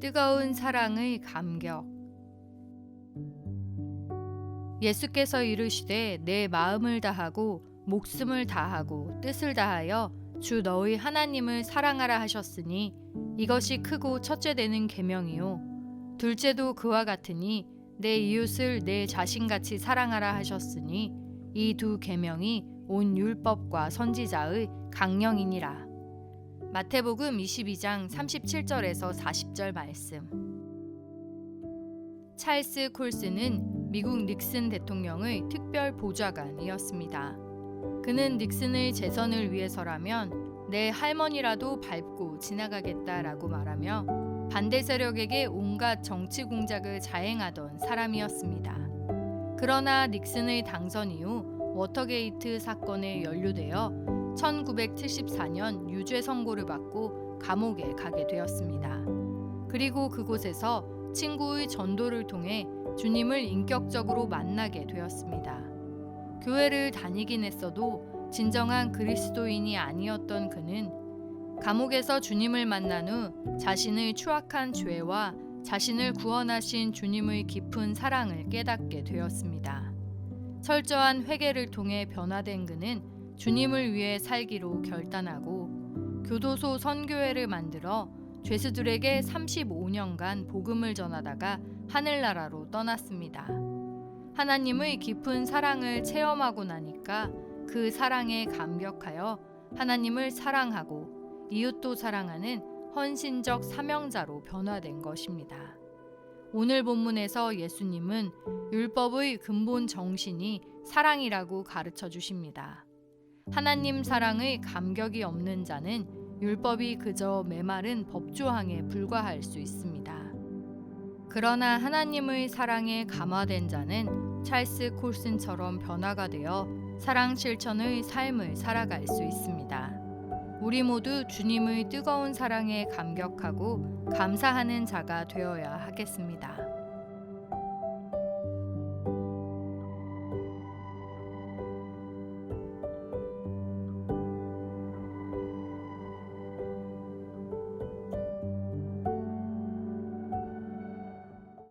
뜨거운 사랑의 감격. 예수께서 이르시되 내 마음을 다하고 목숨을 다하고 뜻을 다하여 주 너희 하나님을 사랑하라 하셨으니 이것이 크고 첫째 되는 계명이요 둘째도 그와 같으니 내 이웃을 내 자신같이 사랑하라 하셨으니 이 두 계명이 온 율법과 선지자의 강령이니라. 마태복음 22장 37절에서 40절 말씀. 찰스 콜스는 미국 닉슨 대통령의 특별 보좌관이었습니다. 그는 닉슨의 재선을 위해서라면 내 할머니라도 밟고 지나가겠다라고 말하며 반대 세력에게 온갖 정치 공작을 자행하던 사람이었습니다. 그러나 닉슨의 당선 이후 워터게이트 사건에 연루되어 1974년 유죄 선고를 받고 감옥에 가게 되었습니다. 그리고 그곳에서 친구의 전도를 통해 주님을 인격적으로 만나게 되었습니다. 교회를 다니긴 했어도 진정한 그리스도인이 아니었던 그는 감옥에서 주님을 만난 후 자신의 추악한 죄와 자신을 구원하신 주님의 깊은 사랑을 깨닫게 되었습니다. 철저한 회개를 통해 변화된 그는 주님을 위해 살기로 결단하고 교도소 선교회를 만들어 죄수들에게 35년간 복음을 전하다가 하늘나라로 떠났습니다. 하나님의 깊은 사랑을 체험하고 나니까 그 사랑에 감격하여 하나님을 사랑하고 이웃도 사랑하는 헌신적 사명자로 변화된 것입니다. 오늘 본문에서 예수님은 율법의 근본 정신이 사랑이라고 가르쳐 주십니다. 하나님 사랑의 감격이 없는 자는 율법이 그저 메마른 법조항에 불과할 수 있습니다. 그러나 하나님의 사랑에 감화된 자는 찰스 콜슨처럼 변화가 되어 사랑 실천의 삶을 살아갈 수 있습니다. 우리 모두 주님의 뜨거운 사랑에 감격하고 감사하는 자가 되어야 하겠습니다.